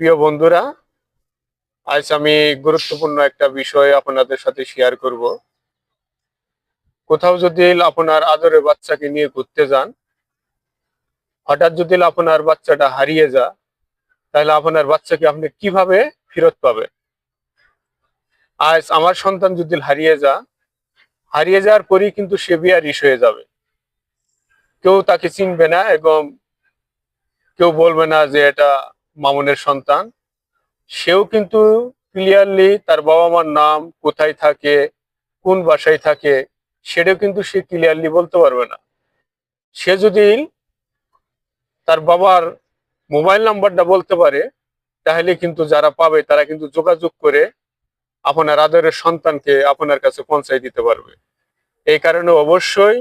প্রিয় বন্ধুরা, আজ আমি গুরুত্বপূর্ণ একটা বিষয় আপনাদের সাথে শেয়ার করব। কোথাও যদি আপনার আদরের বাচ্চাকে নিয়ে ঘুরতে যান, হঠাৎ যদি আপনার বাচ্চাটা হারিয়ে যা তাহলে আপনার বাচ্চাকে আপনি কীভাবে ফেরত পাবেন? আজ আমার সন্তান যদি হারিয়ে যা হারিয়ে যাওয়ার পরই কিন্তু সে বিয়ারিশ হয়ে যাবে। কেউ তাকে চিনবে না এবং কেউ বলবে না যে এটা মামুনের সন্তান। সেও কিন্তু ক্লিয়ারলি তার বাবা মার নাম কোথায় থাকে, কোন বাসায় থাকে, সেটাও কিন্তু সে ক্লিয়ারলি বলতে পারবে না। সে যদি তার বাবার মোবাইল নাম্বারটা বলতে পারে, তাহলে কিন্তু যারা পাবে তারা কিন্তু যোগাযোগ করে আপনার আদরের সন্তানকে আপনার কাছে পৌঁছাই দিতে পারবে। এই কারণে অবশ্যই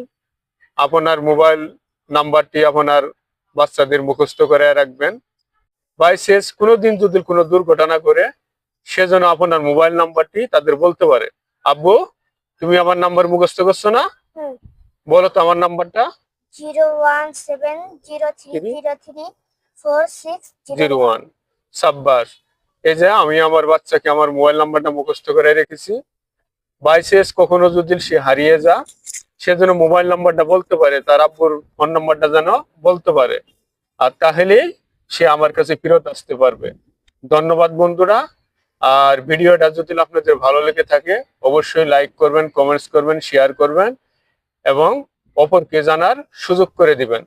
আপনার মোবাইল নাম্বারটি আপনার বাচ্চাদের মুখস্থ করে রাখবেন। বাইশেষ কোনোদিন যদি কোনো দুর্ঘটনা করে সে যেন আপনার মোবাইল নাম্বারটি তাদের বলতে পারে। আব্বু তুমি আমার নাম্বার মুখস্থ করছ না। বলো তো আমার নাম্বারটা। Zero one seven zero three zero three four six zero one. সাব্বাস। এই যে আমি আমার বাচ্চাকে আমার মোবাইল নাম্বারটা মুখস্থ করে রেখেছি। কখনো যদি সে হারিয়ে যা সে যেন মোবাইল নাম্বারটা বলতে পারে তার আব্বুর ফোন নাম্বারটা যেন বলতে পারে। আর তাহলেই সে আমার কাছে ফেরত আসতে পারবে। ধন্যবাদ বন্ধুরা। আর ভিডিওটা যদি আপনাদের ভালো লেগে থাকে, অবশ্যই লাইক করবেন কমেন্টস করবেন শেয়ার করবেন এবং অপরকে জানার সুযোগ করে দিবেন।